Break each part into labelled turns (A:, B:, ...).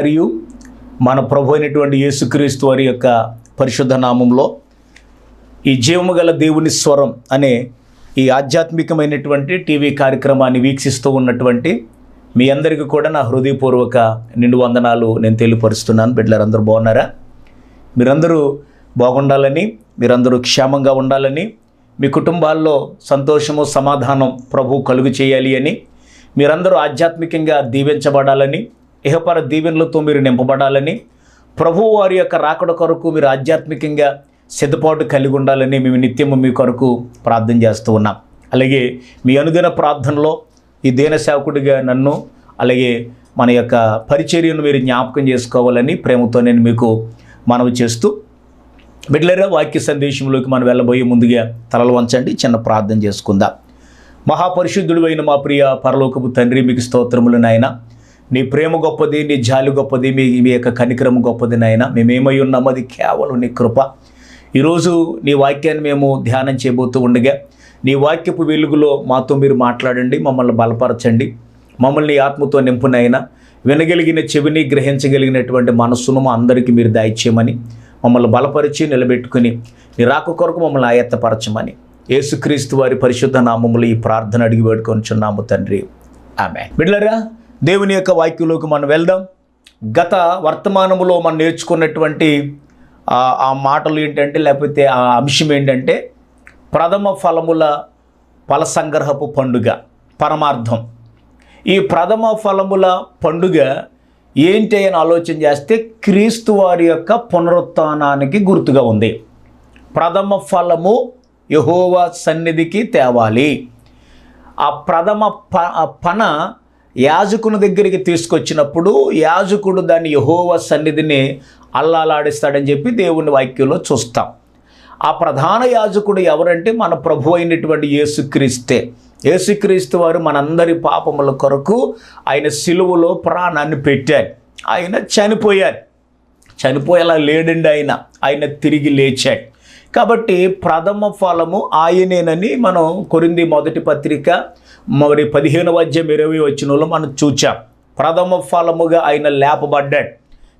A: మరియు మన ప్రభు అయినటువంటి యేసుక్రీస్తు వారి యొక్క పరిశుద్ధ నామంలో ఈ జీవము గల దేవుని స్వరం అనే ఈ ఆధ్యాత్మికమైనటువంటి టీవీ కార్యక్రమాన్ని వీక్షిస్తూ ఉన్నటువంటి మీ అందరికీ కూడా నా హృదయపూర్వక నిండు వందనాలు నేను తెలియపరుస్తున్నాను. బిడ్డలందరూ బాగున్నారా? మీరందరూ బాగుండాలని మీరందరూ క్షేమంగా ఉండాలని మీ కుటుంబాల్లో సంతోషము సమాధానం ప్రభు కలుగు చేయాలి అని మీరందరూ ఆధ్యాత్మికంగా దీవించబడాలని ఇహపర దీవెనలతో మీరు నింపబడాలని ప్రభు వారి యొక్క రాకడ కొరకు మీరు ఆధ్యాత్మికంగా సిద్ధపాటు కలిగి ఉండాలని మేము నిత్యము మీ కొరకు ప్రార్థన చేస్తూ ఉన్నాం. అలాగే మీ అనుదిన ప్రార్థనలో ఈ దేన సేవకుడిగా నన్ను అలాగే మన యొక్క పరిచర్యను మీరు జ్ఞాపకం చేసుకోవాలని ప్రేమతో నేను మీకు మనవి చేస్తూ బిడ్లరా వాక్య సందేశంలోకి మనం వెళ్ళబోయే ముందుగా తలలు వంచండి చిన్న ప్రార్థన చేసుకుందాం. మహాపరిశుద్ధుడు అయిన మా ప్రియ పరలోకపు తండ్రి మీకు స్తోత్రములు నాయన. నీ ప్రేమ గొప్పది నీ జాలి గొప్పది మీ మీ యొక్క కనికరం గొప్పది నాయన. మేమేమై ఉన్నామో అది కేవలం నీ కృప. ఈరోజు నీ వాక్యాన్ని మేము ధ్యానం చేయబోతూ ఉండగా నీ వాక్యపు వెలుగులో మాతో మీరు మాట్లాడండి మమ్మల్ని బలపరచండి మమ్మల్ని ఆత్మతో నింపునైనా వినగలిగిన చెవిని గ్రహించగలిగినటువంటి మనస్సును మా అందరికీ మీరు దాయిచ్చేయమని మమ్మల్ని బలపరిచి నిలబెట్టుకుని నీ రాక కొరకు మమ్మల్ని ఆయత్తపరచమని యేసుక్రీస్తు వారి పరిశుద్ధ నామములు ఈ ప్రార్థన అడిగి వేడుకొనిచున్నాము తండ్రి. ఆమె బిడ్లరా దేవుని యొక్క వాక్యంలోకి మనం వెళ్దాం. గత వర్తమానములో మనం నేర్చుకున్నటువంటి ఆ- మాటలు ఏంటంటే లేకపోతే ఆ అంశం ఏంటంటే ప్రథమ ఫలముల ఫల సంగ్రహపు పండుగ పరమార్థం. ఈ ప్రథమ ఫలముల పండుగ ఏంటి అని ఆలోచన చేస్తే క్రీస్తు వారి యొక్క పునరుత్థానానికి గుర్తుగా ఉంది. ప్రథమ ఫలము యహోవా సన్నిధికి తేవాలి. ఆ ప్రథమ ప పన యాజకుని దగ్గరికి తీసుకొచ్చినప్పుడు యాజకుడు దాన్ని యహోవ సన్నిధిని అల్లాలాడిస్తాడని చెప్పి దేవుని వాక్యంలో చూస్తాం. ఆ ప్రధాన యాజకుడు ఎవరంటే మన ప్రభు అయినటువంటి యేసుక్రీస్తే. యేసుక్రీస్తు వారు మనందరి పాపముల కొరకు ఆయన సిలువలో ప్రాణాన్ని పెట్టారు. ఆయన చనిపోయారు. చనిపోయేలా లేడండి ఆయన. ఆయన తిరిగి లేచాడు. కాబట్టి ప్రథమ ఫలము ఆయనేనని మనం కొరింది మొదటి పత్రిక మరి పదిహేను అధ్యాయం ఇరవై వచ్చినలో మనం చూచాం. ప్రథమ ఫలముగా ఆయన లేపబడ్డాడు.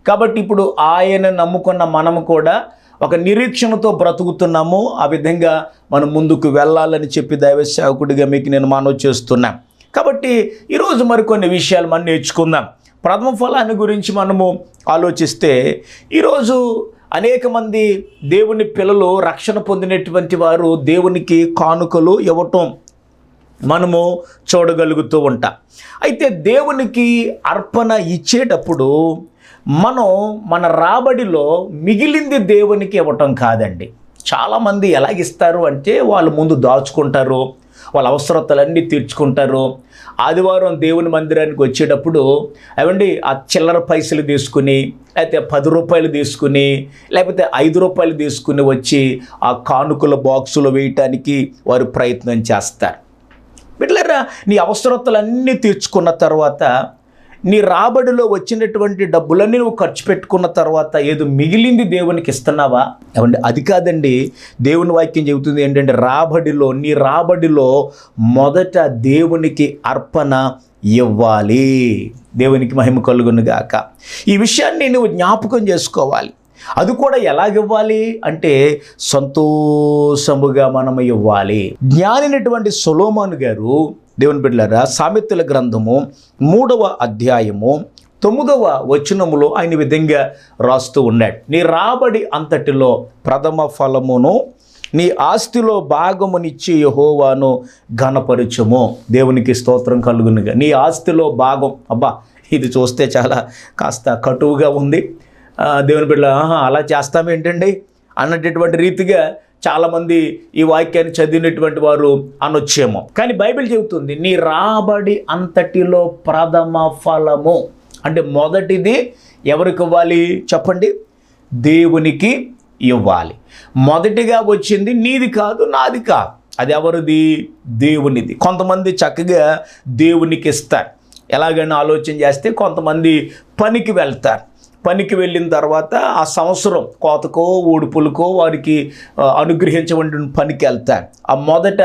A: కాబట్టి ఇప్పుడు ఆయన నమ్ముకున్న మనము కూడా ఒక నిరీక్షణతో బ్రతుకుతున్నాము. ఆ విధంగా మనం ముందుకు వెళ్ళాలని చెప్పి దైవ సేవకుడిగా మీకు నేను మనవి చేస్తున్నా. కాబట్టి ఈరోజు మరికొన్ని విషయాలు మనం నేర్చుకుందాం. ప్రథమ ఫలాన్ని గురించి మనము ఆలోచిస్తే ఈరోజు అనేక మంది దేవుని పిల్లలు రక్షణ పొందినటువంటి వారు దేవునికి కానుకలు ఇవ్వటం మనము చూడగలుగుతూ ఉంటాం. అయితే దేవునికి అర్పణ ఇచ్చేటప్పుడు మనం మన రాబడిలో మిగిలింది దేవునికి ఇవ్వటం కాదండి. చాలామంది ఎలాగిస్తారు అంటే వాళ్ళు ముందు దాచుకుంటారు వాళ్ళ అవసరతలన్నీ తీర్చుకుంటారు. ఆదివారం దేవుని మందిరానికి వచ్చేటప్పుడు అవండి ఆ చిల్లర పైసలు తీసుకుని లేకపోతే పది రూపాయలు తీసుకుని లేకపోతే ఐదు రూపాయలు తీసుకుని వచ్చి ఆ కానుకల బాక్సులు వేయటానికి వారు ప్రయత్నం చేస్తారు. బిడ్డలారా నీ అవసరతలన్నీ తీర్చుకున్న తర్వాత నీ రాబడిలో వచ్చినటువంటి డబ్బులన్నీ నువ్వు ఖర్చు పెట్టుకున్న తర్వాత ఏదో మిగిలింది దేవునికి ఇస్తున్నావా? ఏమండి అది కాదండి. దేవుని వాక్యం చెబుతుంది ఏంటంటే రాబడిలో నీ రాబడిలో మొదట దేవునికి అర్పణ ఇవ్వాలి. దేవునికి మహిమ కలుగునుగాక ఈ విషయాన్ని నువ్వు జ్ఞాపకం చేసుకోవాలి. అది కూడా ఎలాగివ్వాలి అంటే సంతోషముగా మనం ఇవ్వాలి. జ్ఞానినటువంటి సొలోమాన్ గారు దేవుని బిడ్డలారా సామెతల గ్రంథము మూడవ అధ్యాయము తొమ్మిదవ వచనములో ఆయన విధంగా రాస్తూ ఉన్నాడు. నీ రాబడి అంతటిలో ప్రథమ ఫలమును నీ ఆస్తిలో భాగమునిచ్చి యహోవాను ఘనపరచము. దేవునికి స్తోత్రం కలుగునుగా. నీ ఆస్తిలో భాగం అబ్బా ఇది చూస్తే చాలా కాస్త కటువుగా ఉంది. దేవుని బిడ్డ అలా చేస్తామేంటండి? అన్నటువంటి రీతిగా చాలామంది ఈ వాక్యాన్ని చదివినటువంటి వారు అనొచ్చేమో. కానీ బైబిల్ చెబుతుంది నీ రాబడి అంతటిలో ప్రథమ ఫలము. అంటే మొదటిది ఎవరికి ఇవ్వాలి? చెప్పండి. దేవునికి ఇవ్వాలి. మొదటిగా వచ్చింది నీది కాదు నాది కాదు. అది ఎవరిది? దేవునిది. కొంతమంది చక్కగా దేవునికి ఇస్తారు. ఎలాగైనా ఆలోచన చేస్తే కొంతమంది పనికి వెళ్తారు. పనికి వెళ్ళిన తర్వాత ఆ సంవత్సరం కోతకో ఊడుపులకో వారికి ఆ, అనుగ్రహించబడిన పనికి వెళ్తారు. ఆ మొదట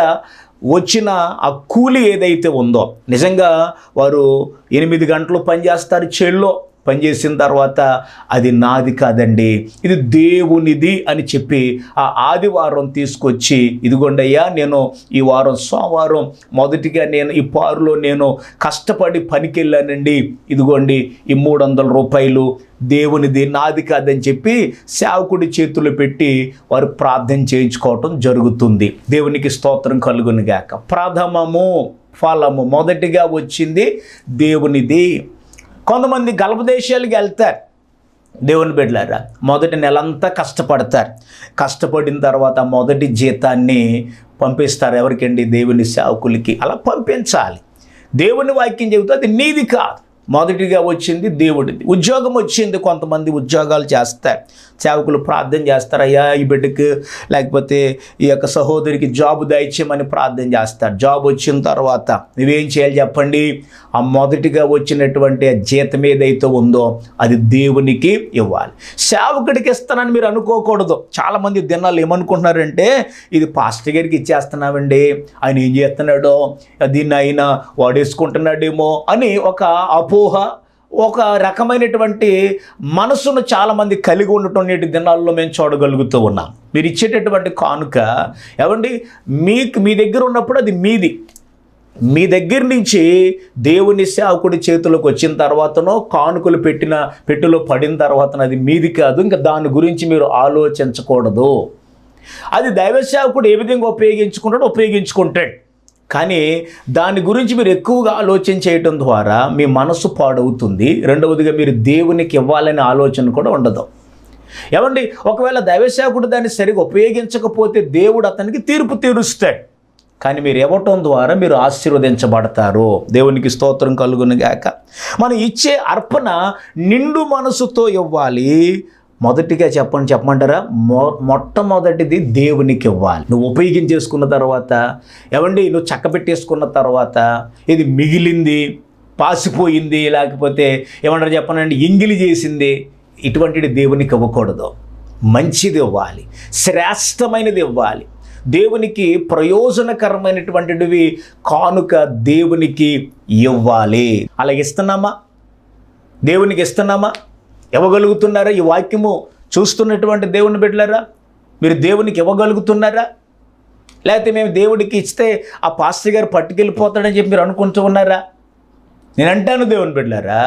A: వచ్చిన ఆ కూలి ఏదైతే ఉందో నిజంగా వారు ఎనిమిది గంటలు పనిచేస్తారు చేల్లో పనిచేసిన తర్వాత అది నాది కాదండి ఇది దేవునిది అని చెప్పి ఆ ఆదివారం తీసుకొచ్చి ఇదిగోండయ్యా నేను ఈ వారం సోమవారం మొదటిగా నేను ఈ పారులో నేను కష్టపడి పనికి వెళ్ళానండి. ఇదిగోండి ఈ మూడు వందల రూపాయలు దేవునిది నాది కాదని చెప్పి సేవకుడి చేతులు పెట్టి వారు ప్రార్థన చేయించుకోవటం జరుగుతుంది. దేవునికి స్తోత్రం కలుగునిగాక ప్రథమము ఫలము. మొదటిగా వచ్చింది దేవునిది. కొంతమంది గల్ప దేశాలకు వెళ్తారు. దేవుని బిడ్డలారా మొదటి నెలంతా కష్టపడతారు. కష్టపడిన తర్వాత మొదటి జీతాన్ని పంపిస్తారు. ఎవరికండి? దేవుని సేవకులకి. అలా పంపించాలి. దేవుని వాక్యం చెబుతూ అది నీది కాదు. మొదటిగా వచ్చింది దేవుడిది. ఉద్యోగం వచ్చింది కొంతమంది ఉద్యోగాలు చేస్తారు సేవకులు ప్రార్థన చేస్తారు అయ్యా ఈ బిడ్డకి లేకపోతే ఈ యొక్క సహోదరికి జాబ్ దయచేయమని ప్రార్థన చేస్తారు. జాబ్ వచ్చిన తర్వాత నువ్వేం చేయాలి చెప్పండి? ఆ మొదటిగా వచ్చినటువంటి జీతం ఏదైతే ఉందో అది దేవునికి ఇవ్వాలి. సేవకుడికి ఇస్తానని మీరు అనుకోకూడదు. చాలామంది దినాలు ఏమనుకుంటున్నారంటే ఇది పాస్టర్ గారికి ఇచ్చేస్తున్నామండి ఆయన ఏం చేస్తున్నాడో? దీన్ని ఆయన వాడేసుకుంటున్నాడేమో అని ఒక అపోహ ఒక రకమైనటువంటి మనసును చాలామంది కలిగి ఉండటం నేటి దినాల్లో మేము చూడగలుగుతూ ఉన్నాం. మీరు ఇచ్చేటటువంటి కానుక ఏమండి? మీకు మీ దగ్గర ఉన్నప్పుడు అది మీది. మీ దగ్గర నుంచి దేవుని సేవకుడి చేతులకు వచ్చిన తర్వాతనో కానుకలు పెట్టిన పెట్టెలో పడిన తర్వాతన అది మీది కాదు. ఇంకా దాని గురించి మీరు ఆలోచించకూడదు. అది దైవ సేవకుడు ఏ విధంగా ఉపయోగించుకుంటాడో ఉపయోగించుకుంటాడు. కానీ దాని గురించి మీరు ఎక్కువగా ఆలోచన చేయటం ద్వారా మీ మనసు పాడవుతుంది. రెండవదిగా మీరు దేవునికి ఇవ్వాలనే ఆలోచన కూడా ఉండదు. ఏమండి? ఒకవేళ దైవసేవకుడు దాన్ని సరిగా ఉపయోగించకపోతే దేవుడు అతనికి తీర్పు తీరుస్తాడు. కానీ మీరు ఇవ్వటం ద్వారా మీరు ఆశీర్వదించబడతారు. దేవునికి స్తోత్రం కలుగును గాక. మనం ఇచ్చే అర్పణ నిండు మనసుతో ఇవ్వాలి. మొదటిగా చెప్పండి చెప్పమంటారా? మొ మొట్టమొదటిది దేవునికి ఇవ్వాలి. నువ్వు ఉపయోగించేసుకున్న తర్వాత ఏమండి? నువ్వు చక్కబెట్టేసుకున్న తర్వాత ఇది మిగిలింది పాసిపోయింది లేకపోతే ఏమంటారు చెప్పనండి? ఇంగిలి చేసింది ఇటువంటిది దేవునికి ఇవ్వకూడదు. మంచిది ఇవ్వాలి. శ్రేష్టమైనది ఇవ్వాలి. దేవునికి ప్రయోజనకరమైనటువంటివి కానుక దేవునికి ఇవ్వాలి. అలా ఇస్తున్నామా? దేవునికి ఇస్తున్నామా? ఇవ్వగలుగుతున్నారా? ఈ వాక్యము చూస్తున్నటువంటి దేవుని బిడ్డలారా మీరు దేవునికి ఇవ్వగలుగుతున్నారా? లేకపోతే మేము దేవుడికి ఇస్తే ఆ పాస్టర్ గారు పట్టుకెళ్ళిపోతాడని చెప్పి మీరు అనుకుంటూ ఉన్నారా? నేను అంటాను దేవుని బిడ్డారా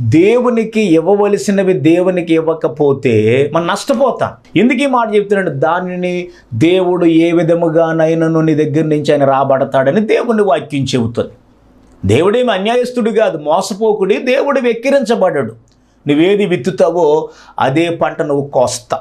A: దేవునికి ఇవ్వవలసినవి దేవునికి ఇవ్వకపోతే మనం నష్టపోతాం. ఎందుకు ఈ మాట చెప్తున్నాడు? దానిని దేవుడు ఏ విధముగానైనాను నీ దగ్గర నుంచి ఆయన రాబడతాడని దేవుని వాక్యం చెబుతుంది. దేవుడేమి అన్యాయస్తుడు కాదు మోసపోకుడి దేవుడు వెక్కిరించబడడు నువ్వేది విత్తుతావో అదే పంట నువ్వు కోస్తా.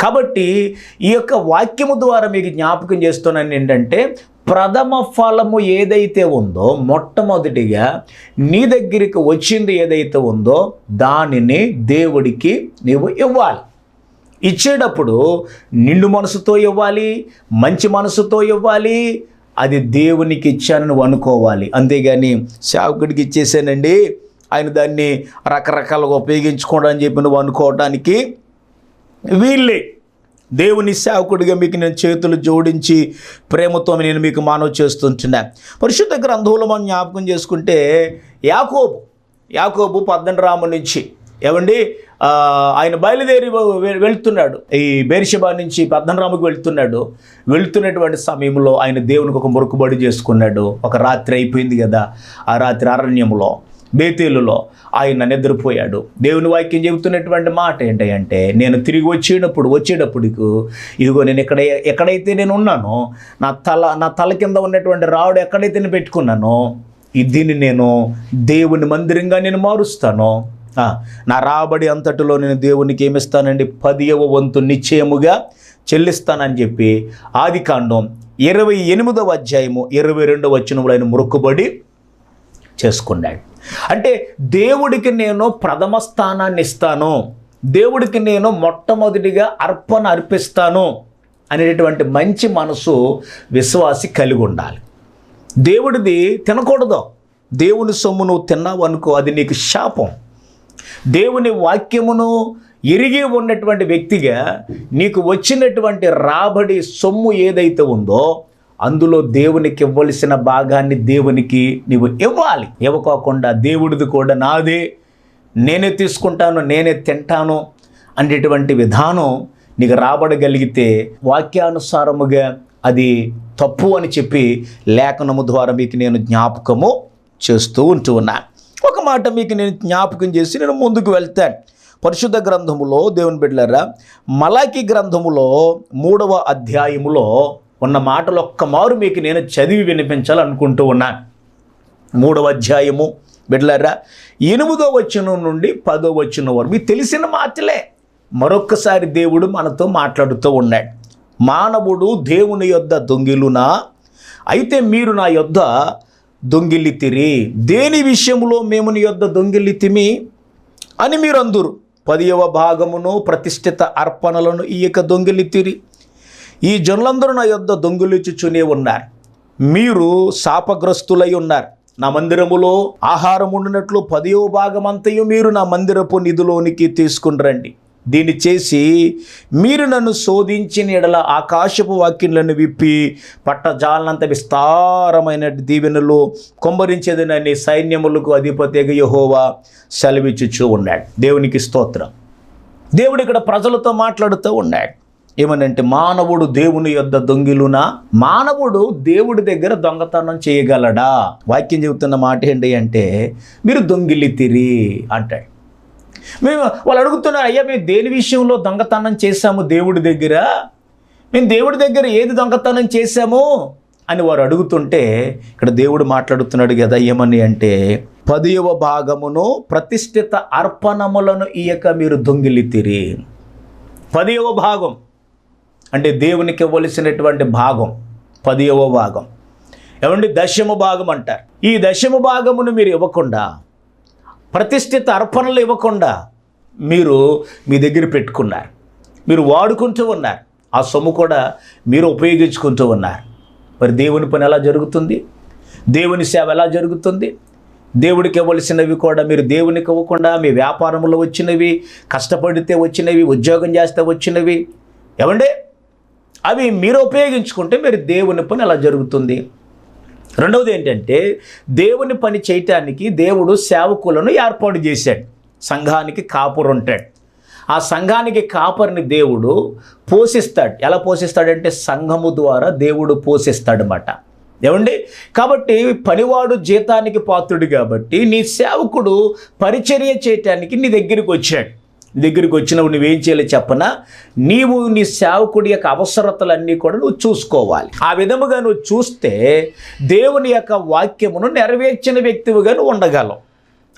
A: కాబట్టి ఈ యొక్క వాక్యము ద్వారా మీకు జ్ఞాపకం చేస్తున్నాను ఏంటంటే ప్రథమ ఫలము ఏదైతే ఉందో మొట్టమొదటిగా నీ దగ్గరికి వచ్చింది ఏదైతే ఉందో దానిని దేవుడికి నీవు ఇవ్వాలి. ఇచ్చేటప్పుడు నిండు మనసుతో ఇవ్వాలి మంచి మనసుతో ఇవ్వాలి అది దేవునికి ఇచ్చానని నువ్వు అనుకోవాలి. అంతేగాని సేవకుడికి ఇచ్చేసానండి ఆయన దాన్ని రకరకాలుగా ఉపయోగించుకోవడం అని చెప్పి నువ్వు అనుకోవడానికి వీళ్ళే. దేవుని సేవకుడిగా మీకు నేను చేతులు జోడించి ప్రేమతో నేను మీకు మానవ చేస్తుంటున్నా. పరిశుద్ధ గ్రంథంలో మనం జ్ఞాపకం చేసుకుంటే యాకోబు యాకోబు పద్దెనిమిది రాము నుంచి. ఏమండి? ఆయన బయలుదేరి వెళ్తున్నాడు. ఈ బేరిషబా నుంచి పద్దనరాముకి వెళ్తున్నాడు. వెళ్తున్నటువంటి సమయంలో ఆయన దేవునికి ఒక మొరుకుబడి చేసుకున్నాడు. ఒక రాత్రి అయిపోయింది కదా ఆ రాత్రి అరణ్యంలో. బేతేలులో ఆయన నిద్రపోయాడు. దేవుని వాక్యం చెబుతున్నటువంటి మాట ఏంటంటే నేను తిరిగి వచ్చేటప్పుడు వచ్చేటప్పుడు ఇదిగో నేను ఎక్కడ ఎక్కడైతే నేను ఉన్నానో నా తల నా తల కింద ఉన్నటువంటి రావుడు ఎక్కడైతే నేను పెట్టుకున్నానో దీన్ని నేను దేవుని మందిరంగా నేను మారుస్తాను. నా రాబడి అంతటిలో నేను దేవునికి ఏమిస్తానండి? పదియవ వంతు నిశ్చయముగా చెల్లిస్తానని చెప్పి ఆది కాండం ఇరవై ఎనిమిదవ అధ్యాయము ఇరవై రెండవ వచనంలో ఆయన మొక్కుబడి చేసుకున్నాడు. అంటే దేవుడికి నేను ప్రథమ స్థానాన్ని ఇస్తాను. దేవుడికి నేను మొట్టమొదటిగా అర్పణ అర్పిస్తాను అనేటటువంటి మంచి మనసు విశ్వాసి కలిగి ఉండాలి. దేవుడిది తినకూడదు. దేవుని సొమ్ము నువ్వు తిన్నావు అనుకో అది నీకు శాపం. దేవుని వాక్యమును ఎరిగి ఉన్నటువంటి వ్యక్తిగా నీకు వచ్చినటువంటి రాబడి సొమ్ము ఏదైతే ఉందో అందులో దేవునికి ఇవ్వలసిన భాగాన్ని దేవునికి నీవు ఇవ్వాలి. ఇవ్వకోకుండా దేవుడిది కూడా నాదే. నేనే తీసుకుంటాను నేనే తింటాను అనేటువంటి విధానం నీకు రాబడగలిగితే వాక్యానుసారముగా అది తప్పు అని చెప్పి లేఖనము ద్వారా మీకు నేను జ్ఞాపకము చేస్తూ ఉంటూ ఉన్నాను ఒక మాట మీకు నేను జ్ఞాపకం చేసి నేను ముందుకు వెళ్తాను పరిశుద్ధ గ్రంథములో దేవుని బిడ్డలారా మలాకి గ్రంథములో మూడవ అధ్యాయములో ఉన్న మాటలు ఒక్క మారు మీకు నేను చదివి వినిపించాలనుకుంటూ ఉన్నాను మూడవ అధ్యాయము బిడ్డలారా ఎనిమిదో వచనం నుండి పదో వచనం వరకు. మీకు తెలిసిన మాటలే. మరొక్కసారి దేవుడు మనతో మాట్లాడుతూ ఉన్నాడు. మానవుడు దేవుని యొద్ద దొంగిలునా? అయితే మీరు నా యొద్ద దొంగిలితిరి దేని విషయంలో మేము నీ యొద్ద దొంగిలితిమి అని మీరు అందరు పదియవ భాగమును ప్రతిష్ఠిత అర్పణలను ఈయక దొంగిలితిరి ఈ జనులందరూ నా యొద్ద దొంగిలిచుచునే ఉన్నారు. మీరు శాపగ్రస్తులై ఉన్నారు. నా మందిరములో ఆహారం ఉండినట్లు పదియో భాగం అంతయు మీరు నా మందిరపు నిధులోనికి తీసుకుని రండి దీన్ని చేసి మీరు నన్ను శోధించిన ఎడల ఆకాశపు వాక్యంలను విప్పి పట్టజాలనంత విస్తారమైన దీవెనలు కొమ్మరించేదనని సైన్యములకు అధిపతిగా యహోవా సెలవిచ్చుచూ ఉన్నాడు. దేవునికి స్తోత్రం. దేవుడు ఇక్కడ ప్రజలతో మాట్లాడుతూ ఉన్నాడు. ఏమనంటే మానవుడు దేవుని యొద్ద దొంగిలునా? మానవుడు దేవుడి దగ్గర దొంగతనం చేయగలడా? వాక్యం చెబుతున్న మాట ఏంటి అంటే మీరు దొంగిలితిరి అంటాడు. మేము వాళ్ళు అడుగుతున్నారు అయ్యా మేము దేని విషయంలో దొంగతనం చేశాము దేవుడి దగ్గర? మేము దేవుడి దగ్గర ఏది దొంగతనం చేశాము? అని వారు అడుగుతుంటే ఇక్కడ దేవుడు మాట్లాడుతున్నాడు కదా ఏమని అంటే పదియవ భాగమును ప్రతిష్ఠిత అర్పణములను ఇయక మీరు దొంగిలితిరి పదియవ భాగం. అంటే దేవునికి ఇవ్వవలసినటువంటి భాగం పదియవ భాగం. ఏమండి? దశమ భాగం అంటారు. ఈ దశమ భాగమును మీరు ఇవ్వకుండా ప్రతిష్ఠిత అర్పణలు ఇవ్వకుండా మీరు మీ దగ్గర పెట్టుకున్నారు. మీరు వాడుకుంటూ ఉన్నారు. ఆ సొమ్ము కూడా మీరు ఉపయోగించుకుంటూ ఉన్నారు. మరి దేవుని పని ఎలా జరుగుతుంది? దేవుని సేవ ఎలా జరుగుతుంది? దేవుడికి ఇవ్వవలసినవి కూడా మీరు దేవునికి ఇవ్వకుండా మీ వ్యాపారంలో వచ్చినవి కష్టపడితే వచ్చినవి ఉద్యోగం చేస్తే వచ్చినవి. ఏమండే? అవి మీరు ఉపయోగించుకుంటే మీరు దేవుని పని అలా జరుగుతుంది. రెండవది ఏంటంటే దేవుని పని చేయటానికి దేవుడు సేవకులను ఏర్పాటు చేశాడు. సంఘానికి కాపురు ఉంటాడు. ఆ సంఘానికి కాపరిని దేవుడు పోషిస్తాడు. ఎలా పోషిస్తాడంటే సంఘము ద్వారా దేవుడు పోషిస్తాడనమాట ఏమండి? కాబట్టి పనివాడు జీతానికి పాత్రుడు కాబట్టి నీ సేవకుడు పరిచర్య చేయటానికి నీ దగ్గరికి వచ్చాడు. దగ్గరికి వచ్చినప్పుడు నువ్వేం చేయాలి చెప్పనా? నీవు నీ సేవకుడి యొక్క అవసరతలన్నీ కూడా నువ్వు చూసుకోవాలి. ఆ విధముగా నువ్వు చూస్తే దేవుని యొక్క వాక్యమును నెరవేర్చిన వ్యక్తివిగా నువ్వు ఉండగలవు.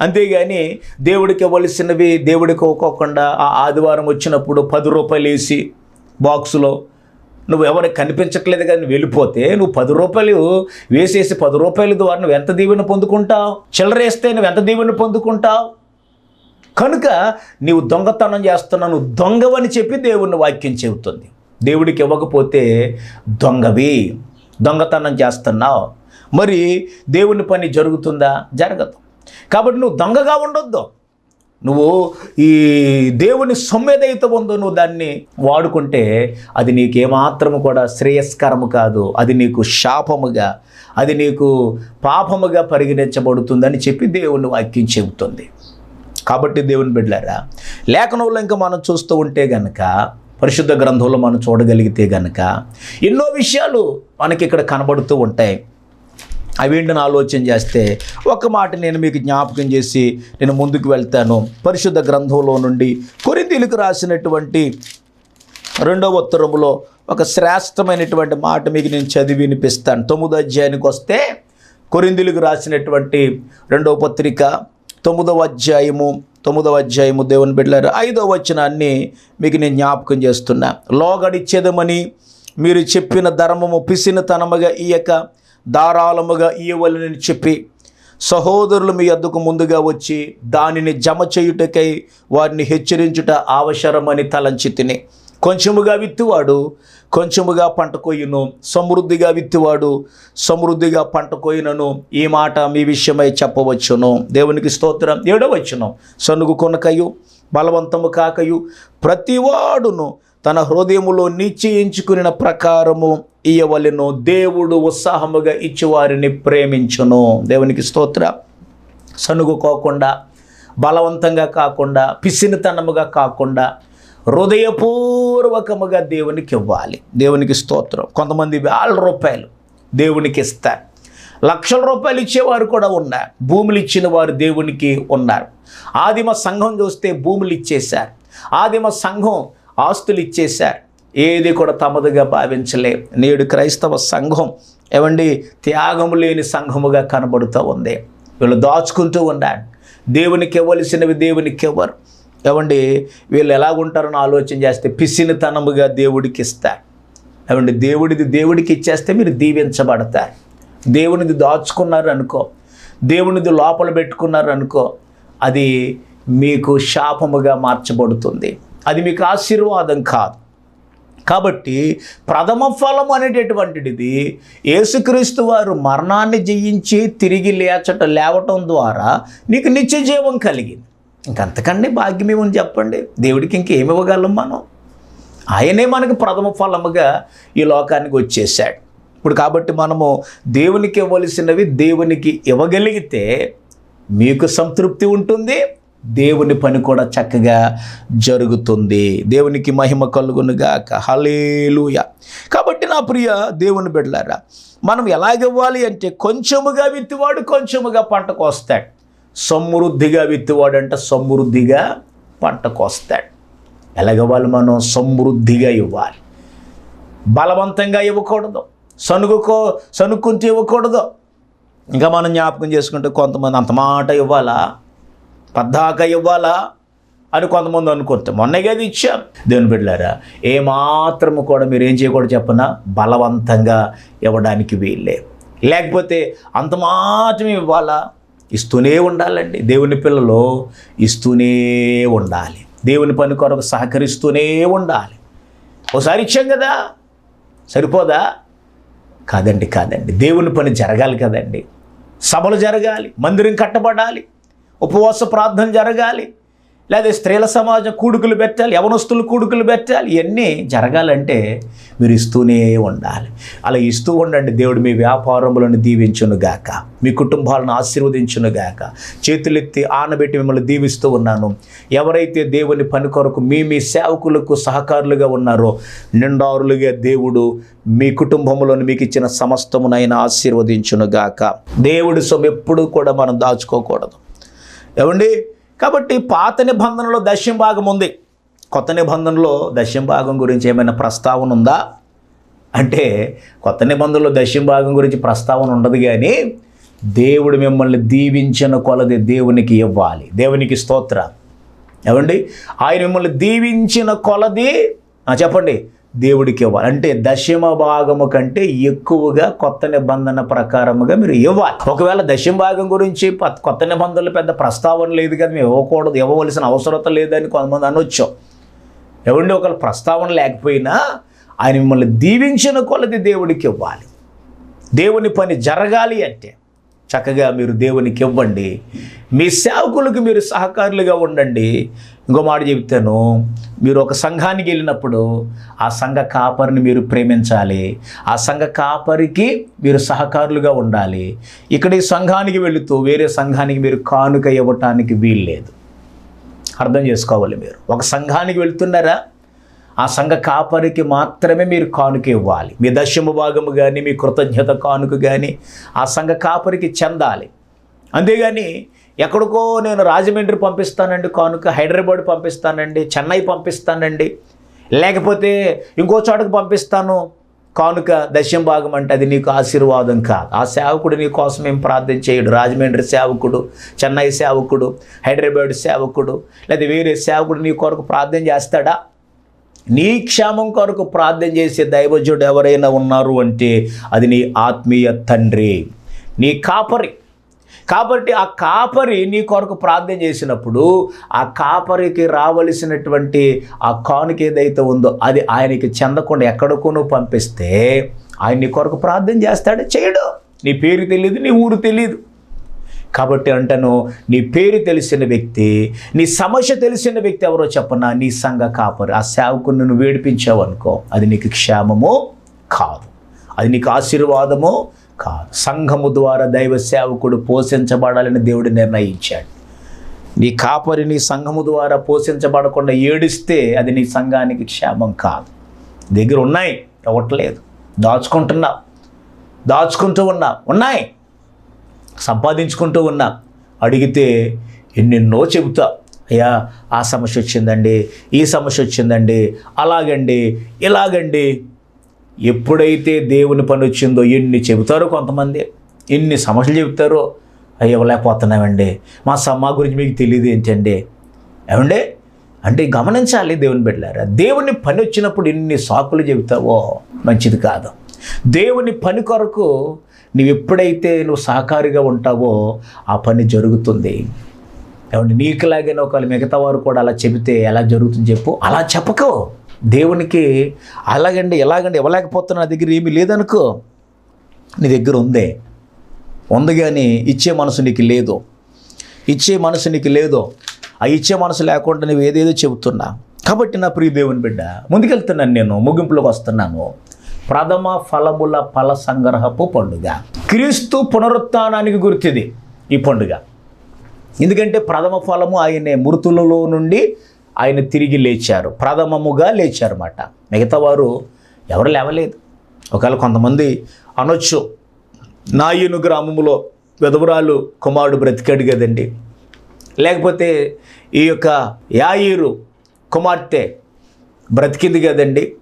A: అంతేగాని దేవుడికి ఇవ్వవలసినవి దేవుడికి ఇవ్వకోకుండా ఆ ఆదివారం వచ్చినప్పుడు పది రూపాయలు వేసి బాక్సులో నువ్వు ఎవరికి కనిపించట్లేదు కానీ వెళ్ళిపోతే నువ్వు పది రూపాయలు వేసేసి పది రూపాయల ద్వారా నువ్వు ఎంత దీవెన పొందుకుంటావు? చిల్లర వేస్తే నువ్వు ఎంత దీవెన పొందుకుంటావు? కనుక నీవు దొంగతనం చేస్తున్నాను నువ్వు దొంగవని చెప్పి దేవుని వాక్యం చెబుతుంది. దేవుడికి ఇవ్వకపోతే దొంగవి దొంగతనం చేస్తున్నావు. మరి దేవుని పని జరుగుతుందా? జరగదు. కాబట్టి నువ్వు దొంగగా ఉండొద్దు. నువ్వు ఈ దేవుని సొమ్మెదైతే ఉందో నువ్వు దాన్ని వాడుకుంటే అది నీకు ఏమాత్రము కూడా శ్రేయస్కరము కాదు. అది నీకు శాపముగా అది నీకు పాపముగా పరిగణించబడుతుందని చెప్పి దేవుని వాక్యం చెబుతుంది. కాబట్టి దేవుని బిడ్డలారా లేఖనంలో ఇంకా మనం చూస్తూ ఉంటే గనక పరిశుద్ధ గ్రంథంలో మనం చూడగలిగితే గనక ఎన్నో విషయాలు మనకి ఇక్కడ కనబడుతూ ఉంటాయి. అవేంటని ఆలోచన చేస్తే ఒక మాట నేను మీకు జ్ఞాపకం చేసి నేను ముందుకు వెళ్తాను. పరిశుద్ధ గ్రంథంలో నుండి కొరింతీలకు రాసినటువంటి రెండవ ఉత్తరములో ఒక శ్రేష్టమైనటువంటి మాట మీకు నేను చదివి వినిపిస్తాను. తొమ్మిదో అధ్యాయానికి వస్తే కొరిందులకు రాసినటువంటి రెండవ పత్రిక తొమ్మిదవ అధ్యాయము తొమ్మిదవ అధ్యాయము దేవుని బిడ్డలారు ఐదవ వచనాన్ని మీకు నేను జ్ఞాపకం చేస్తున్నా. లోగడిచ్చేదమని మీరు చెప్పిన ధర్మము పిసినతనముగా ఈయక ధారాళముగా ఇయ్యవలనని చెప్పి సహోదరులు మీ అద్దకు ముందుగా వచ్చి దానిని జమ చేయుటకై వారిని హెచ్చరించుట అవసరమని తలంచి తిని. కొంచెముగా విత్తువాడు కొంచెముగా పంట కొయ్యును సమృద్ధిగా విత్తువాడు సమృద్ధిగా పంట కొయ్యునను ఈ మాట మీ విషయమై చెప్పవచ్చును. దేవునికి స్తోత్రం. ఏడవచ్చును. సనుగు కొనకయు బలవంతము కాకయు ప్రతివాడును తన హృదయములో నిశ్చయించుకున్న ప్రకారము ఇయ్యవలెను. దేవుడు ఉత్సాహముగా ఇచ్చి వారిని ప్రేమించును. దేవునికి స్తోత్ర. సనుగుకోకుండా బలవంతంగా కాకుండా పిసినితనముగా కాకుండా హృదయపూర్వకముగా దేవునికి ఇవ్వాలి. దేవునికి స్తోత్రం. కొంతమంది వేల రూపాయలు దేవునికి ఇస్తారు. లక్షల రూపాయలు ఇచ్చేవారు కూడా ఉన్నారు. భూములు ఇచ్చిన వారు దేవునికి ఉన్నారు. ఆదిమ సంఘం చూస్తే భూములు ఇచ్చేశారు. ఆదిమ సంఘం ఆస్తులు ఇచ్చేశారు. ఏది కూడా తమదుగా భావించలే. నేడు క్రైస్తవ సంఘం ఏమండి త్యాగము లేని సంఘముగా కనబడుతూ ఉంది. వీళ్ళు దాచుకుంటూ ఉన్నారు. దేవునికి ఇవ్వవలసినవి దేవునికి ఇవ్వరు. ఏమండి వీళ్ళు ఎలాగుంటారని ఆలోచన చేస్తే పిసినితనముగా దేవుడికి ఇస్తారు ఏమండి దేవుడిది దేవుడికి ఇచ్చేస్తే మీరు దీవించబడతారు. దేవునిది దాచుకున్నారు అనుకో దేవునిది లోపల పెట్టుకున్నారు అనుకో అది మీకు శాపముగా మార్చబడుతుంది. అది మీకు ఆశీర్వాదం కాదు. కాబట్టి ప్రథమ ఫలం అనేటటువంటిది యేసుక్రీస్తు వారు మరణాన్ని జయించి తిరిగి లేచట లేవటం ద్వారా నీకు నిత్య జీవం కలిగింది. ఇంకంతకండి భాగ్యం ఏమని చెప్పండి? దేవుడికి ఇంకేమి ఇవ్వగలం మనం? ఆయనే మనకి ప్రథమ ఫలముగా ఈ లోకానికి వచ్చేసాడు ఇప్పుడు కాబట్టి మనము దేవునికి ఇవ్వవలసినవి దేవునికి ఇవ్వగలిగితే మీకు సంతృప్తి ఉంటుంది దేవుని పని కూడా చక్కగా జరుగుతుంది. దేవునికి మహిమ కలుగునుగాక హలేలుయ కాబట్టి నా ప్రియ దేవుని బిడ్డలారా మనం ఎలాగివ్వాలి అంటే కొంచెముగా విత్తివాడు కొంచెముగా పంట కోస్తాడు సమృద్ధిగా విత్తివాడు సమృద్ధిగా పంట కోస్తాడు. ఎలాగవ్వాలి మనం సమృద్ధిగా ఇవ్వాలి. బలవంతంగా ఇవ్వకూడదు. సనుగుకో సనుక్కుంటూ ఇవ్వకూడదు. ఇంకా మనం జ్ఞాపకం చేసుకుంటే కొంతమంది అంత మాట ఇవ్వాలా? పద్దాక ఇవ్వాలా? అని కొంతమంది అనుకుంటాం మొన్నగా అది ఇచ్చాం దేవుని బిడ్డలారా ఏమాత్రము కూడా మీరు ఏం చేయకూడదు చెప్పనా? బలవంతంగా ఇవ్వడానికి వీళ్ళే లేకపోతే అంత మాత్రమే ఇవ్వాలా? ఇస్తూనే ఉండాలండి. దేవుని పిల్లలు ఇస్తూనే ఉండాలి. దేవుని పని కొరకు సహకరిస్తూనే ఉండాలి. ఒకసారి ఇచ్చాం కదా? సరిపోదా? కాదండి కాదండి. దేవుని పని జరగాలి కదండి. సభలు జరగాలి మందిరం కట్టబడాలి ఉపవాస ప్రార్థన జరగాలి లేదా స్త్రీల సమాజం కూడుకులు పెట్టాలి యవనస్తులు కూడుకులు పెట్టాలి ఇవన్నీ జరగాలంటే మీరు ఇస్తూనే ఉండాలి. అలా ఇస్తూ ఉండండి దేవుడు మీ వ్యాపారములను దీవించునుగాక మీ కుటుంబాలను ఆశీర్వదించునుగాక చేతులెత్తి ఆనబెట్టి మిమ్మల్ని దీవిస్తూ ఉన్నాను. ఎవరైతే దేవుని పని కొరకు మీ మీ సేవకులకు సహకారులుగా ఉన్నారో నిండారులుగా దేవుడు మీ కుటుంబంలోని మీకు ఇచ్చిన సమస్తమునైనా ఆశీర్వదించునుగాక దేవుడి సొమ్ము ఎప్పుడూ కూడా మనం దాచుకోకూడదు. ఏమండి? కాబట్టి పాత నిబంధనలో దశ్యం భాగం ఉంది. కొత్త నిబంధనలో దశ్యం భాగం గురించి ఏమైనా ప్రస్తావన ఉందా? అంటే కొత్త నిబంధనలో దశ్యం భాగం గురించి ప్రస్తావన ఉండదు కానీ దేవుడు మిమ్మల్ని దీవించిన కొలది దేవునికి ఇవ్వాలి. దేవునికి స్తోత్ర. ఏమండి? ఆయన మిమ్మల్ని దీవించిన కొలది చెప్పండి. దేవుడికి ఇవ్వాలి. అంటే దశమ భాగము కంటే ఎక్కువగా కొత్త నిబంధన ప్రకారముగా మీరు ఇవ్వాలి. ఒకవేళ దశమ భాగం గురించి కొత్త నిబంధనలు పెద్ద ప్రస్తావన లేదు కదా మేము ఇవ్వకూడదు ఇవ్వవలసిన అవసరత లేదని కొంతమంది అనొచ్చు. ఎవండి ఒకవేళ ప్రస్తావన లేకపోయినా ఆయన మిమ్మల్ని దీవించిన కొలది దేవుడికి ఇవ్వాలి. దేవుని పని జరగాలి అంటే చక్కగా మీరు దేవునికి ఇవ్వండి. మీ సేవకులకు మీరు సహకారులుగా ఉండండి. ఇంకో మాట చెప్తాను. మీరు ఒక సంఘానికి వెళ్ళినప్పుడు ఆ సంఘ కాపరిని మీరు ప్రేమించాలి. ఆ సంఘ కాపరికి మీరు సహకారులుగా ఉండాలి. ఇక్కడ ఈ సంఘానికి వెళుతూ వేరే సంఘానికి మీరు కానుక ఇవ్వటానికి వీల్లేదు. అర్థం చేసుకోవాలి మీరు. ఒక సంఘానికి వెళ్తున్నారా? ఆ సంఘ కాపరికి మాత్రమే మీరు కానుక ఇవ్వాలి. మీ దశమ భాగము కానీ మీ కృతజ్ఞత కానుక కానీ ఆ సంఘ కాపరికి చెందాలి. అంతేగాని ఎక్కడికో నేను రాజమండ్రి పంపిస్తానండి కానుక హైదరాబాద్ పంపిస్తానండి చెన్నై పంపిస్తానండి లేకపోతే ఇంకో చోటకు పంపిస్తాను. కానుక దశం భాగం అంటే అది నీకు ఆశీర్వాదం కాదు. ఆ సేవకుడు నీ కోసం ఏం ప్రార్థన చేయడు. రాజమండ్రి సేవకుడు చెన్నై సేవకుడు హైదరాబాద్ సేవకుడు లేదా వేరే సేవకుడు నీ కొరకు ప్రార్థన చేస్తాడా? నీ క్షేమం కొరకు ప్రార్థన చేసే దైవజుడు ఎవరైనా ఉన్నారు అంటే అది నీ ఆత్మీయ తండ్రి నీ కాపరి. కాబట్టి ఆ కాపరి నీ కొరకు ప్రార్థన చేసినప్పుడు ఆ కాపరికి రావలసినటువంటి ఆ కానుక ఏదైతే ఉందో అది ఆయనకి చెందకుండా ఎక్కడికోనూ పంపిస్తే ఆయన నీ కొరకు ప్రార్థన చేస్తాడు చేయడు. నీ పేరు తెలియదు నీ ఊరు తెలియదు కాబట్టి అంటాను నీ పేరు తెలిసిన వ్యక్తి నీ సమస్య తెలిసిన వ్యక్తి ఎవరో చెప్పనా నీ సంఘ కాపరి. ఆ సేవకుని నువ్వు వేడిపించావు అనుకో అది నీకు క్షేమము కాదు. అది నీకు ఆశీర్వాదము కాదు. సంఘము ద్వారా దైవ సేవకుడు పోషించబడాలని దేవుడు నిర్ణయించాడు. నీ కాపరి నీ సంఘము ద్వారా పోషించబడకుండా ఏడిస్తే అది నీ సంఘానికి క్షేమం కాదు. దగ్గర ఉన్నాయి ఇవ్వట్లేదు దాచుకుంటున్నావు. దాచుకుంటూ ఉన్నా ఉన్నాయి. సంపాదించుకుంటూ ఉన్నా అడిగితే ఎన్నెన్నో చెబుతా అయ్యా ఆ సమస్య వచ్చిందండి ఈ సమస్య వచ్చిందండి అలాగండి ఇలాగండి. ఎప్పుడైతే దేవుని పని వచ్చిందో ఎన్ని చెబుతారో కొంతమంది ఎన్ని సమస్యలు చెబుతారో అయ్యి ఇవ్వలేకపోతున్నామండి. మా సమ్మా గురించి మీకు తెలియదు ఏంటండి? ఏమండి? అంటే గమనించాలి దేవుని బిడ్డలారా దేవుని పని వచ్చినప్పుడు ఎన్ని సాకులు చెబుతావో మంచిది కాదు. దేవుని పని కొరకు నువ్వు ఎప్పుడైతే నువ్వు సహకారిగా ఉంటావో ఆ పని జరుగుతుంది. ఏమంటే నీకులాగే ఒకవేళ మిగతా వారు కూడా అలా చెబితే ఎలా జరుగుతుంది చెప్పు. అలా చెప్పకో. దేవునికి అలాగండి ఎలాగండి ఇవ్వలేకపోతున్నా నా దగ్గర ఏమీ లేదనుకో నీ దగ్గర ఉందే. ఉంది కానీ ఇచ్చే మనసు నీకు లేదు. ఇచ్చే మనసు నీకు లేదు. ఆ ఇచ్చే మనసు లేకుండా నువ్వు ఏదేదో చెబుతున్నా. కాబట్టి నా ప్రియ దేవుని బిడ్డ ముందుకెళ్తున్నాను నేను ముగింపులోకి వస్తున్నాను. ప్రథమ ఫలముల ఫల సంగ్రహపు పండుగ. క్రీస్తు పునరుత్నానికి గుర్తిది ఈ పండుగ. ఎందుకంటే ప్రథమ ఫలము ఆయనే మృతులలో నుండి ఆయన తిరిగి లేచారు. ప్రథమముగా లేచారన్నమాట. మిగతా వారు ఎవరు లేవలేదు. ఒకవేళ కొంతమంది అనొచ్చు. నాయును గ్రామములో విధవరాలు కుమారుడు బ్రతికాడు కదండి. లేకపోతే ఈ యొక్క యాయిరు కుమార్తె బ్రతికింది కదండి.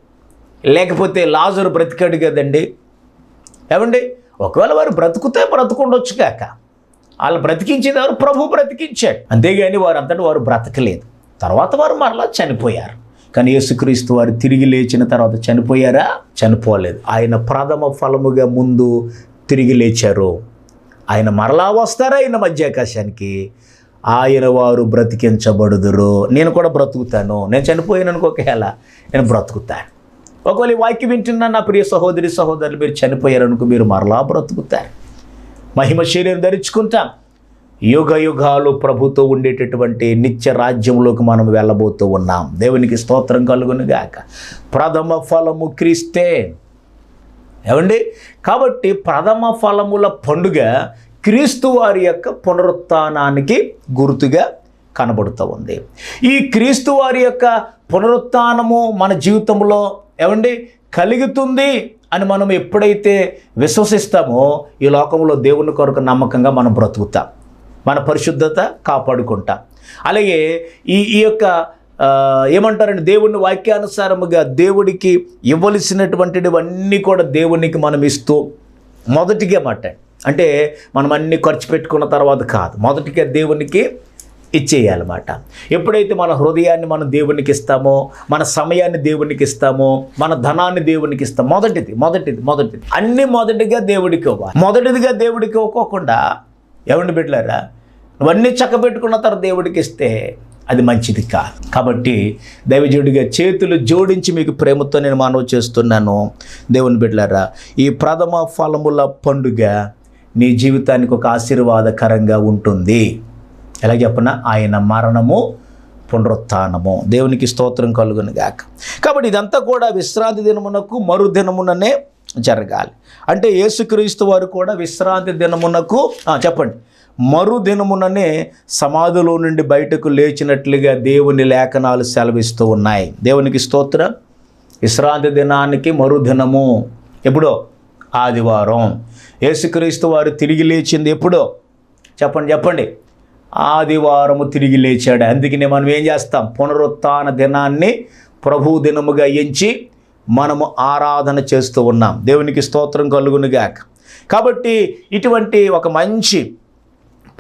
A: లేకపోతే లాజరు బ్రతికాడు కదండి. ఏమండి? ఒకవేళ వారు బ్రతుకుతే బ్రతుకుండొచ్చు కాక. వాళ్ళు బ్రతికించేది ఎవరు ప్రభు బ్రతికించాడు. అంతేగాని వారు అంతటి వారు బ్రతకలేదు. తర్వాత వారు మరలా చనిపోయారు. కానీ యేసుక్రీస్తు వారు తిరిగి లేచిన తర్వాత చనిపోయారా? చనిపోలేదు. ఆయన ప్రథమ ఫలముగా ముందు తిరిగి లేచారు. ఆయన మరలా వస్తారా ఆయన మధ్యాకాశానికి ఆయన వారు బ్రతికించబడుదురు. నేను కూడా బ్రతుకుతాను. నేను చనిపోయాను అనుకోకేళ నేను బ్రతుకుతాను. ఒకవేళ వాక్యం వింటున్నా నా ప్రియ సహోదరి సహోదరులు మీరు చనిపోయారనుకో మీరు మరలా బ్రతుకుతారు. మహిమ శరీరం ధరించుకుంటాం. యుగ యుగాలు ప్రభుతో ఉండేటటువంటి నిత్య రాజ్యంలోకి మనం వెళ్ళబోతూ ఉన్నాం. దేవునికి స్తోత్రం కలుగునుగాక ప్రథమ ఫలము క్రీస్తే. ఏమండి? కాబట్టి ప్రథమ ఫలముల పండుగ క్రీస్తు వారి యొక్క పునరుత్థానానికి గుర్తుగా కనబడుతూ ఉంది. ఈ క్రీస్తు వారి యొక్క పునరుత్నము మన జీవితంలో ఏమండి? కలుగుతుంది అని మనం ఎప్పుడైతే విశ్వసిస్తామో ఈ లోకంలో దేవుని కొరకు నమ్మకంగా మనం బ్రతుకుతాం. మన పరిశుద్ధత కాపాడుకుంటాం. అలాగే ఈ ఈ యొక్క ఏమంటారండి? దేవుని వాక్యానుసారముగా దేవుడికి ఇవ్వలసినటువంటివన్నీ కూడా దేవునికి మనం ఇస్తూ మొదటిగా మాట అంటే మనం అన్ని ఖర్చు పెట్టుకున్న తర్వాత కాదు. మొదటిగా దేవునికి ఇచ్చేయాలన్నమాట. ఎప్పుడైతే మన హృదయాన్ని మనం దేవునికి ఇస్తామో మన సమయాన్ని దేవునికి ఇస్తామో మన ధనాన్ని దేవునికి ఇస్తాం మొదటిది మొదటిది మొదటిది. అన్ని మొదటిగా దేవుడికి ఇవ్వాలి. మొదటిదిగా దేవుడికి ఇవ్వకోకుండా ఎవరిని పెట్టలేరా? నువ్వన్నీ చక్కబెట్టుకున్న తర్వాత దేవుడికి ఇస్తే అది మంచిది కాదు. కాబట్టి దైవజుడిగా చేతులు జోడించి మీకు ప్రేమతో నేను మనవి చేస్తున్నాను. దేవుని బిడ్డలారా ఈ ప్రథమ ఫలముల పండుగ నీ జీవితానికి ఒక ఆశీర్వాదకరంగా ఉంటుంది. ఎలా చెప్పిన? ఆయన మరణము పునరుత్నము దేవునికి స్తోత్రం కలుగును గాక. కాబట్టి ఇదంతా కూడా విశ్రాంతి దినమునకు మరుదినముననే జరగాలి. అంటే యేసుక్రీస్తు వారు కూడా విశ్రాంతి దినమునకు చెప్పండి. మరుదినముననే సమాధిలో నుండి బయటకు లేచినట్లుగా దేవుని లేఖనాలు సెలవిస్తూ ఉన్నాయి. దేవునికి స్తోత్రం. విశ్రాంతి దినానికి మరుదినము. ఎప్పుడో? ఆదివారం. యేసుక్రీస్తు వారు తిరిగి లేచింది ఎప్పుడో? చెప్పండి చెప్పండి. ఆదివారము తిరిగి లేచాడు. అందుకనే మనం ఏం చేస్తాం? పునరుత్న దినాన్ని ప్రభు దినముగా ఎంచి మనము ఆరాధన చేస్తూ ఉన్నాం. దేవునికి స్తోత్రం కలుగునుగాక. కాబట్టి ఇటువంటి ఒక మంచి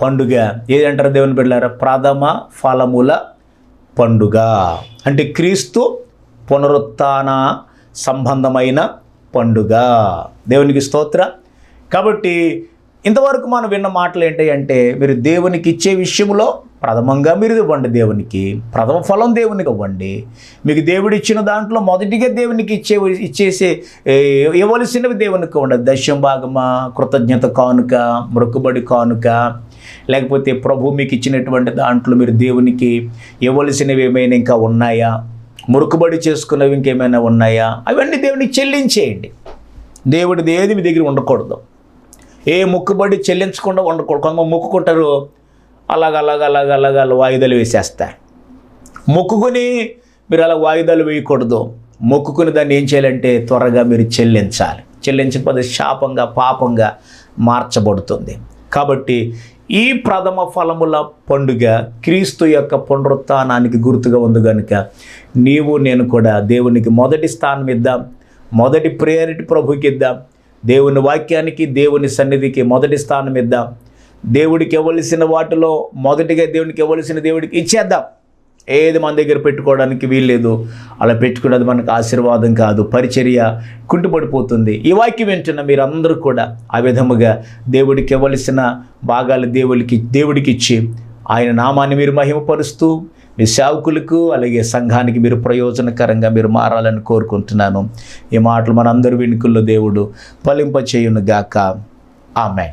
A: పండుగ ఏదంటారు దేవుని బిడ్డారా ప్రథమ ఫలముల పండుగ. అంటే క్రీస్తు పునరుత్న సంబంధమైన పండుగ. దేవునికి స్తోత్ర. కాబట్టి ఇంతవరకు మనం విన్న మాటలు ఏంటి అంటే మీరు దేవునికి ఇచ్చే విషయంలో ప్రథమంగా మీరు ఇవ్వండి దేవునికి ప్రథమ ఫలం దేవునికి ఇవ్వండి. మీకు దేవుడు ఇచ్చిన దాంట్లో మొదటిగా దేవునికి ఇచ్చే ఇచ్చేసే ఇవ్వవలసినవి దేవునికి ఇవ్వండి. దశం భాగమా కృతజ్ఞత కానుక మొక్కుబడి కానుక లేకపోతే ప్రభు మీకు ఇచ్చినటువంటి దాంట్లో మీరు దేవునికి ఇవ్వవలసినవి ఏమైనా ఇంకా ఉన్నాయా? మురుకుబడి చేసుకున్నవి ఇంకేమైనా ఉన్నాయా? అవన్నీ దేవునికి చెల్లించేయండి. దేవుడిది ఏది మీ దగ్గర ఉండకూడదు. ఏ మొక్కుబడి చెల్లించకుండా ఉండకూడదు కొంతమంది మొక్కుకుంటారు? అలాగ అలాగ అలాగ అలాగ అలా వాయిదాలు వేసేస్తాయి మొక్కుకుని మీరు అలా వాయిదాలు వేయకూడదు. మొక్కుకుని దాన్ని ఏం చేయాలంటే త్వరగా మీరు చెల్లించాలి. చెల్లించకపోతే శాపంగా పాపంగా మార్చబడుతుంది. కాబట్టి ఈ ప్రథమ ఫలముల పండుగ క్రీస్తు యొక్క పునరుత్నానికి గుర్తుగా ఉంది కనుక నీవు నేను కూడా దేవునికి మొదటి స్థానం ఇద్దాం. మొదటి ప్రయారిటీ ప్రభుకి ఇద్దాం. దేవుని వాక్యానికి దేవుని సన్నిధికి మొదటి స్థానం ఇద్దాం. దేవుడికి ఇవ్వలసిన వాటిలో మొదటిగా దేవునికి ఇవ్వలసిన దేవుడికి ఇచ్చేద్దాం. ఏది మన దగ్గర పెట్టుకోవడానికి వీల్లేదు. అలా పెట్టుకున్నది మనకు ఆశీర్వాదం కాదు పరిచర్య కుంటుపడిపోతుంది. ఈ వాక్యం వింటున్న మీరందరూ కూడా ఆ విధముగా దేవుడికి ఇవ్వలసిన భాగాలు దేవుడికి దేవుడికి ఇచ్చి ఆయన నామాన్ని మీరు మహిమపరుస్తూ మీ సేవకులకు అలాగే సంఘానికి మీరు ప్రయోజనకరంగా మీరు మారాలని కోరుకుంటున్నాను. ఈ మాటలు మనందరి వెనుకల్లో దేవుడు ఫలింపచేయును గాక ఆమె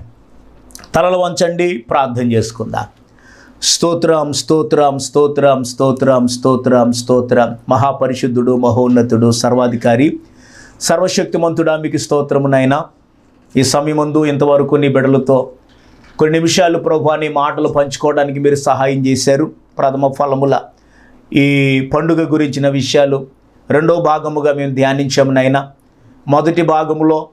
A: తలలు వంచండి ప్రార్థన చేసుకుందాం. స్తోత్రం స్తోత్రం స్తోత్రం స్తోత్రం స్తోత్రం స్తోత్రం. మహాపరిశుద్ధుడు మహోన్నతుడు సర్వాధికారి సర్వశక్తిమంతుడా మీకు స్తోత్రమునైనా ఈ సమయమందు ఇంతవరకు నీ బిడలతో కొన్ని నిమిషాలు ప్రభు నీ మాటలు పంచుకోవడానికి మీరు సహాయం చేశారు. ప్రథమ ఫలముల. ఈ పండుగ గురించిన విషయాలు రెండో భాగముగా మేము ధ్యానించాము నైనా మొదటి భాగములో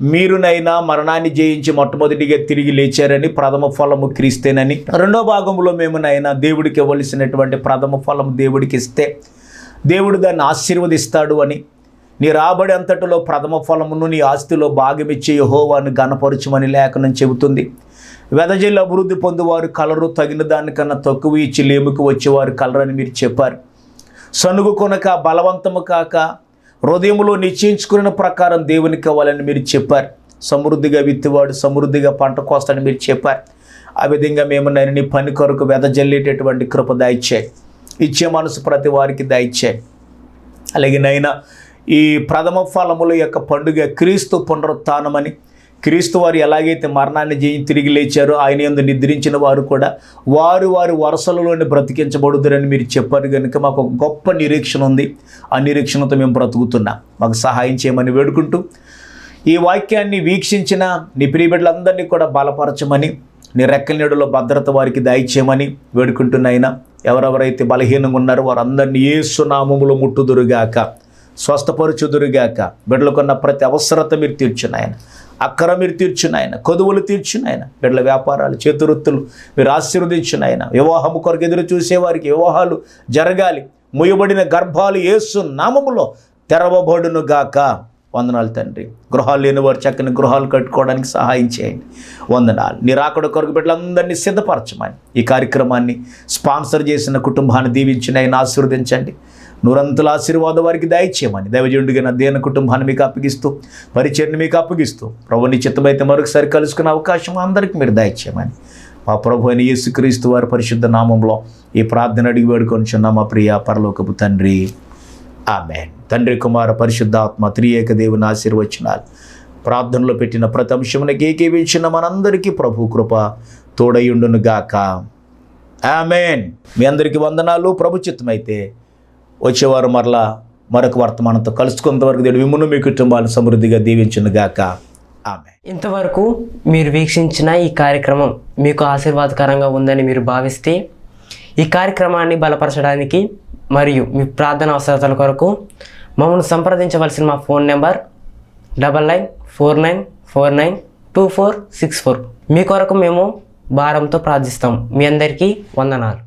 A: మీరునైనా మరణాన్ని జయించి మొట్టమొదటిగా తిరిగి లేచారని ప్రథమ ఫలము క్రీస్తేనని. రెండో భాగంలో మేమునైనా దేవుడికి ఇవ్వవలసినటువంటి ప్రథమ ఫలం దేవుడికి ఇస్తే దేవుడు దాన్ని ఆశీర్వదిస్తాడు అని. నీ రాబడి అంతటిలో ప్రథమ ఫలమును నీ ఆస్తిలో భాగమిచ్చే యహోవాను గణపరచమని లేఖనం చెబుతుంది. వెదజల్లి అభివృద్ధి పొందేవారు కలరు తగిన దానికన్నా తక్కువ ఇచ్చి లేముకు వచ్చేవారు కలరని మీరు చెప్పారు. సనుగు కొనక బలవంతము కాక హృదయంలో నిశ్చయించుకున్న ప్రకారం దేవునికి ఇవ్వాలని మీరు చెప్పారు. సమృద్ధిగా విత్తివాడు సమృద్ధిగా పంట కోస్తాడని మీరు చెప్పారు. ఆ విధంగా మేము నేను పని కొరకు వెదజల్లేటటువంటి కృప దాయిచ్చాయి. ఇచ్చే మనసు ప్రతి వారికి దాయిచ్చాయి. అలాగే నైనా ఈ ప్రథమ ఫలముల యొక్క పండుగ క్రీస్తు పునరుత్థానమని క్రీస్తు వారు ఎలాగైతే మరణాన్ని జయించి తిరిగి లేచారో ఆయన ఎందు నిద్రించిన వారు కూడా వారు వారి వరుసలలోనే బ్రతికించబడుదురని మీరు చెప్పారు కనుక మాకు ఒక గొప్ప నిరీక్షణ ఉంది. ఆ నిరీక్షణతో మేము బ్రతుకుతున్నాం. మాకు సహాయం చేయమని వేడుకుంటూ ఈ వాక్యాన్ని వీక్షించిన నీ ప్రియబిడ్డలందరినీ కూడా బలపరచమని నీ రెక్కల నీడలో భద్రత వారికి దయచేయమని వేడుకుంటున్నాయినా ఎవరెవరైతే బలహీనంగా ఉన్నారో వారందరినీ ఏసు నామములో ముట్టుదురుగాక స్వస్థపరుచుదురుగాక బిడ్డలకున్న ప్రతి అవసరత మీరు తీర్చున్నాయన అక్కర మీరు తీర్చున్నాయన కొదువులు తీర్చున్నాయన బిడ్డల వ్యాపారాలు చేతువృత్తులు మీరు ఆశీర్వదించున్నాయన వివాహము కొరకు ఎదురు చూసేవారికి వివాహాలు జరగాలి. ముయబడిన గర్భాలు ఏసు నామములో తెరవబడును గాక. వందనాలు తండ్రి. గృహాలు లేని వారు చక్కని గృహాలు కట్టుకోవడానికి సహాయం చేయండి. వందనాలు. నీరాకడ కొరకు బిడ్డలందరినీ సిద్ధపరచమని ఈ కార్యక్రమాన్ని స్పాన్సర్ చేసిన కుటుంబాన్ని దీవించిన ఆయన ఆశీర్వదించండి. నూరంతుల ఆశీర్వాదం వారికి దయచేయమని దైవజనుడిగా నా దేన కుటుంబాన్ని మీకు అప్పగిస్తూ పరిచయను మీకు అప్పగిస్తూ ప్రభుని చిత్తమైతే మరొకసారి కలుసుకునే అవకాశం అందరికీ మీరు దయచేయమని. మా ప్రభు అని యేసుక్రీస్తు వారి పరిశుద్ధ నామంలో ఈ ప్రార్థన అడిగి వేడుకొని మా ప్రియ పరలోకపు తండ్రి. ఆమె తండ్రి కుమార పరిశుద్ధాత్మ త్రియేక దేవుని ఆశీర్వచనాలు. ప్రార్థనలో పెట్టిన ప్రతి అంశమునకి ఏకీవించిన మనందరికీ ప్రభు కృప తోడయుండును గాక ఆమెన్. మీ అందరికీ వందనాలు. ప్రభు చిత్తమైతే వచ్చేవారు మరలా మరొక వర్తమానంతో కలుసుకున్నంతవరకు దేవుడు మిమ్మల్ని మీ కుటుంబాలను సమృద్ధిగా దీవించును గాక. ఆమె
B: ఇంతవరకు మీరు వీక్షించిన ఈ కార్యక్రమం మీకు ఆశీర్వాదకరంగా ఉందని మీరు భావిస్తే ఈ కార్యక్రమాన్ని బలపరచడానికి మరియు మీ ప్రార్థన అవసరతల కొరకు మమ్మల్ని సంప్రదించవలసిన మా phone number double nine four nine four nine two four six four. మీ కొరకు మేము భారంతో ప్రార్థిస్తాం. మీ అందరికీ వందనాలు.